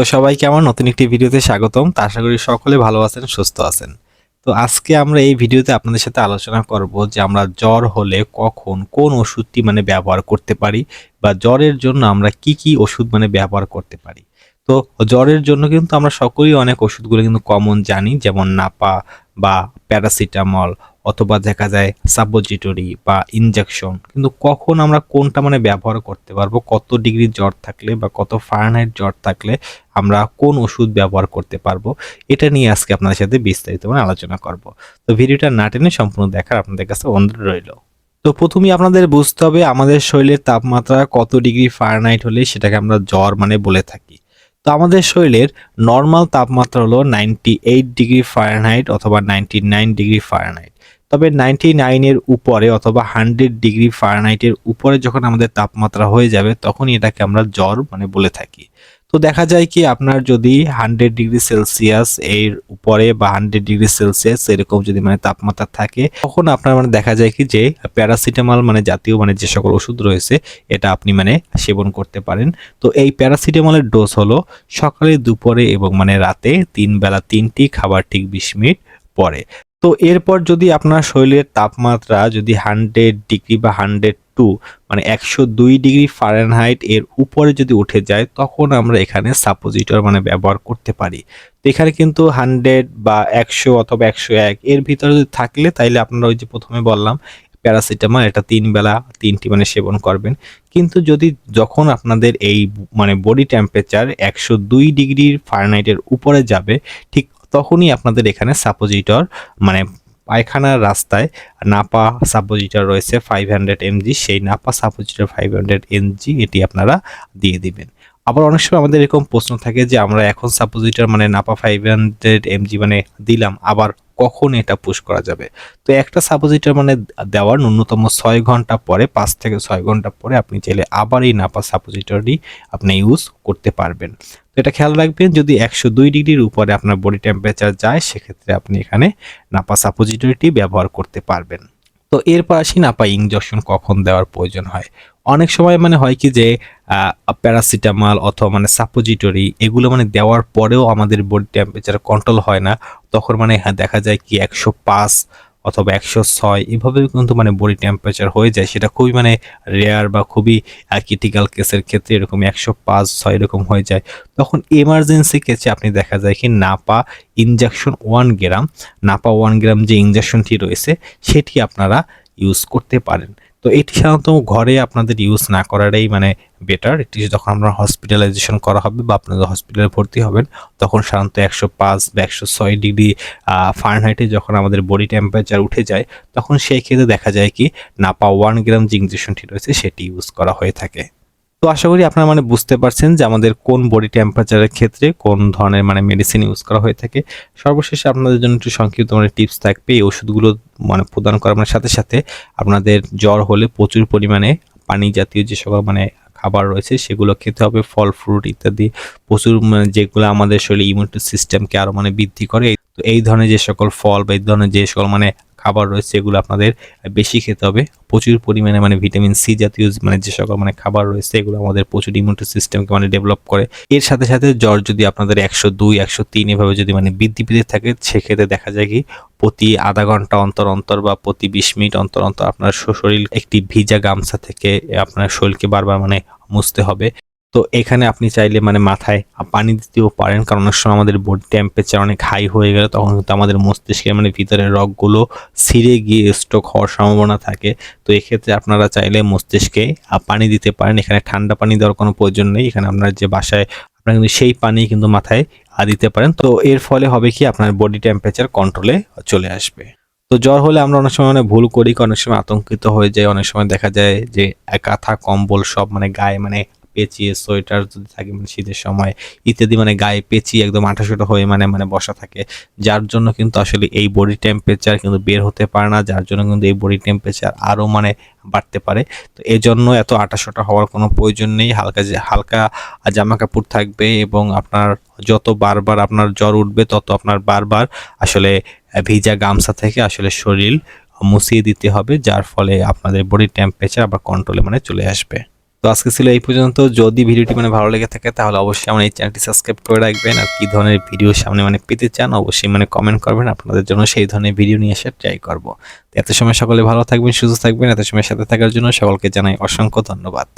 তো সবাইকে আমার নতুন একটি ভিডিওতে স্বাগতম। তা আশা করি সকলে ভালো আছেন, সুস্থ আছেন। তো আজকে আমরা এই ভিডিওতে আপনাদের সাথে আলোচনা করব যে আমরা জ্বর হলে কখন কোন ওষুধটি মানে ব্যবহার করতে পারি বা জ্বরের জন্য আমরা কি কি ওষুধ মানে ব্যবহার করতে পারি। তো জ্বরের জন্য কিন্তু আমরা সকলেই অনেক ওষুধগুলো কিন্তু কমন জানি, যেমন নাপা বা প্যারাসিটামল অথবা দেখা যায় সাবোজিটরি বা ইনজেকশন কিন্তু কখন আমরা কোনটা মানে ব্যবহার করতে পারব? কত ডিগ্রি জ্বর থাকলে বা কত ফারেনহাইট জ্বর থাকলে আমরা কোন ওষুধ ব্যবহার করতে পারব? এটা নিয়ে আজকে আপনাদের সাথে বিস্তারিত মানে আলোচনা করব। তো ভিডিওটা না টেনে সম্পূর্ণ দেখার আপনাদের কাছে অনুরোধ রইল। তো প্রথমেই আপনাদের বুঝতে হবে আমাদের শরীরের তাপমাত্রা কত ডিগ্রি ফারেনহাইট হলে সেটাকে আমরা জ্বর মানে বলে থাকি। তো আমাদের শরীরের নর্মাল তাপমাত্রা হলো নাইনটি এইট ডিগ্রি ফারেনহাইট অথবা নাইনটি নাইন ডিগ্রি ফারেনহাইট তবে নাইনটি নাইনের উপরে অথবা হান্ড্রেড ডিগ্রি ফারেনহাইটের উপরে যখন আমাদের তাপমাত্রা হয়ে যাবে, তখনই এটাকে আমরা জ্বর মানে বলে থাকি। তো দেখা যায় কি আপনার যদি হান্ড্রেড ডিগ্রি সেলসিয়াস এর উপরে বা হান্ড্রেড ডিগ্রি সেলসিয়াস এরকম যদি মানে তাপমাত্রা থাকে, তখন আপনার মানে দেখা যায় কি যে প্যারাসিটামল মানে জাতীয় মানে যে সকল ওষুধ রয়েছে, এটা আপনি মানে সেবন করতে পারেন। তো এই প্যারাসিটামলের ডোজ হলো সকালে, দুপুরে এবং মানে রাতে তিন বেলা তিনটি খাবার ঠিক বিশ মিনিট পরে। তো এরপর যদি আপনার শরীরের তাপমাত্রা যদি হান্ড্রেড ডিগ্রি বা হান্ড্রেড টু মানে একশো দুই ডিগ্রি ফারেনহাইট এর উপরে যদি উঠে যায়, তখন আমরা এখানে সাপোজিটর মানে ব্যবহার করতে পারি। তো এখানে কিন্তু হান্ড্রেড বা একশো অথবা একশো এক এর ভিতরে যদি থাকলে, তাইলে আপনারা ওই যে প্রথমে বললাম, প্যারাসিটামল এটা তিন বেলা তিনটি মানে সেবন করবেন। কিন্তু যদি যখন আপনাদের এই মানে বডি টেম্পারেচার একশো দুই ডিগ্রির ফারেনহাইটের উপরে যাবে, ঠিক তখনই আপনাদের এখানে সাপোজিটর মানে পায়খানার রাস্তায় নাপা সাপোজিটর রয়েছে ফাইভ হান্ড্রেড এমজি সেই Napa suppository five hundred mg এটি আপনারা দিয়ে দিবেন। আবার অনেক সময় আমাদের এরকম প্রশ্ন থাকে যে, আমরা এখন সাপোজিটর মানে নাপা ফাইভ হান্ড্রেড এমজি মানে দিলাম, আবার কখন এটা পুশ করা যাবে? তো একটা সাপোজিটর মানে দেওয়ার ন্যূনতম ছয় ঘণ্টা পরে, পাঁচ থেকে ছয় ঘণ্টা পরে আপনি চাইলে আবার এই নাপা সাপোজিটরটি আপনি ইউজ করতে পারবেন। তো এটা খেয়াল রাখবেন, যদি একশো দুই ডিগ্রির উপরে আপনার বডি টেম্পারেচার যায়, সেক্ষেত্রে আপনি এখানে নাপা সাপোজিটরিটি ব্যবহার করতে পারবেন। তো এরপর আসি নাপা ইঞ্জেকশন কখন দেওয়ার প্রয়োজন হয়। অনেক সময় মানে হয় কি যে প্যারাসিটামল অথবা মানে সাপোজিটরি এগুলো মানে দেওয়ার পরেও আমাদের বডি টেম্পারেচার কন্ট্রোল হয় না। তখন মানে হ্যাঁ দেখা যায় কি একশো পাঁচ অথবা একশো ছয় এভাবে কিন্তু মানে বডি টেম্পারেচার হয়ে যায়। সেটা খুবই মানে রেয়ার বা খুবই ক্রিটিক্যাল কেসের ক্ষেত্রে এরকম একশো পাঁচ ছয় এরকম হয়ে যায়। তখন এমার্জেন্সি কেসে আপনি দেখা যায় কি Napa injection one gram Napa one gram যে ইনজেকশনটি রয়েছে, সেটি আপনারা ইউজ করতে পারেন। তো এটি সাধারণত ঘরে আপনাদের ইউজ না করাটাই মানে বেটার এটি যখন আমরা হসপিটালাইজেশন করা হবে বা আপনাদের হসপিটালে ভর্তি হবেন, তখন সাধারণত একশো পাঁচ বা একশো ছয় ডিগ্রি ফারেনহাইটে যখন আমাদের বডি টেম্পারেচার উঠে যায়, তখন সেই ক্ষেত্রে দেখা যায় কি নাপা ওয়ান গ্রাম যে ইঞ্জেকশনটি রয়েছে, সেটি ইউজ করা হয়ে থাকে। তো আশা করি আপনারা মানে বুঝতে পারছেন যে আমাদের কোন বডি টেম্পারেচারের ক্ষেত্রে কোন ধরনের মানে মেডিসিন ইউজ করা হয়ে থাকে। সর্বশেষে আপনাদের জন্য একটু সংক্ষিপ্ত মানে টিপস থাকবে। এই ওষুধগুলো মানে প্রদান করার সাথে সাথে আপনাদের জ্বর হলে প্রচুর পরিমাণে পানি জাতীয় যে সকল মানে খাবার রয়েছে সেগুলো খেতে হবে, ফল ফ্রুট ইত্যাদি। প্রচুর মানে যেগুলো আমাদের শরীরে ইমিউনিটি সিস্টেমকে আরও মানে বৃদ্ধি করে। তো এই ধরনের যে সকল ফল বা এই ধরনের যে সকল মানে খাবার রয়েছে, এগুলো আপনাদের বেশি খেতে হবে। প্রচুর পরিমাণে মানে ভিটামিন সি জাতীয় মানে যে সকল মানে খাবার রয়েছে, এগুলো আমাদের প্রচুর ইমিউনিটি সিস্টেমকে মানে ডেভেলপ করে। এর সাথে সাথে জ্বর যদি আপনাদের একশো দুই, একশো তিন এভাবে যদি মানে বৃদ্ধি পেতে থাকে, সেক্ষেত্রে দেখা যায় কি, প্রতি আধা ঘণ্টা অন্তর অন্তর বা প্রতি বিশ মিনিট অন্তর অন্তর আপনার শরীর একটি ভিজা গামছা থেকে আপনার শরীরকে বারবার মানে মুছতে হবে। তো এখানে আপনি চাইলে মানে মাথায় পানি দিতেও পারেন, কারণ অনেক সময় আমাদের বডি টেম্পারেচার অনেক হাই হয়ে গেলে তখন কিন্তু আমাদের মস্তিষ্কের মানে ভিতরের রগগুলো ছিঁড়ে গিয়ে স্ট্রোক হওয়ার সম্ভাবনা থাকে। তো এক্ষেত্রে আপনারা চাইলে মস্তিষ্কে পানি দিতে পারেন। এখানে ঠান্ডা পানি দেওয়ার কোনো প্রয়োজন নেই। এখানে আপনার যে বাসায় আপনারা কিন্তু সেই পানি কিন্তু মাথায় দিতে পারেন। তো এর ফলে হবে কি? আপনার বডি টেম্পারেচার কন্ট্রোলে চলে আসবে। তো জ্বর হলে আমরা অনেক সময় মানে ভুল করি অনেক সময় আতঙ্কিত হয়ে যায় অনেক সময় দেখা যায় যে কাঁথা, কম্বল সব মানে গায়ে মানে পেঁচিয়ে সোয়েটার যদি থাকে মানে শীতের সময়, ইত্যাদি মানে গায়ে পেঁচিয়ে একদম আঠাশোটা হয়ে মানে মানে বসা থাকে। যার জন্য কিন্তু আসলে এই বডি টেম্পারেচার কিন্তু বের হতে পারে না, যার জন্য কিন্তু এই বডি টেম্পারেচার আরও মানে বাড়তে পারে। তো এই জন্য এত আঠাশোটা হওয়ার কোনো প্রয়োজন নেই। হালকা হালকা জামা কাপড় থাকবে এবং আপনার যত বারবার আপনার জ্বর উঠবে, তত আপনার বারবার আসলে ভিজা গামছা থেকে আসলে শরীর মুছিয়ে দিতে হবে, যার ফলে আপনাদের বডি টেম্পারেচার আবার কন্ট্রোলে মানে চলে আসবে। তো আজকে ছিল এই পর্যন্ত। যদি ভিডিওটি মানে ভালো লেগে থাকে, তাহলে অবশ্যই আমার এই চ্যানেলটি সাবস্ক্রাইব করে রাখবেন। আর কী ধরনের ভিডিও সামনে মানে পেতে চান, অবশ্যই মানে কমেন্ট করবেন। আপনাদের জন্য সেই ধরনের ভিডিও নিয়ে আসার ট্রাই করব। এত সময় সকলে ভালো থাকবেন, সুস্থ থাকবেন। এত সময় সাথে থাকার জন্য সকলকে জানাই অসংখ্য ধন্যবাদ।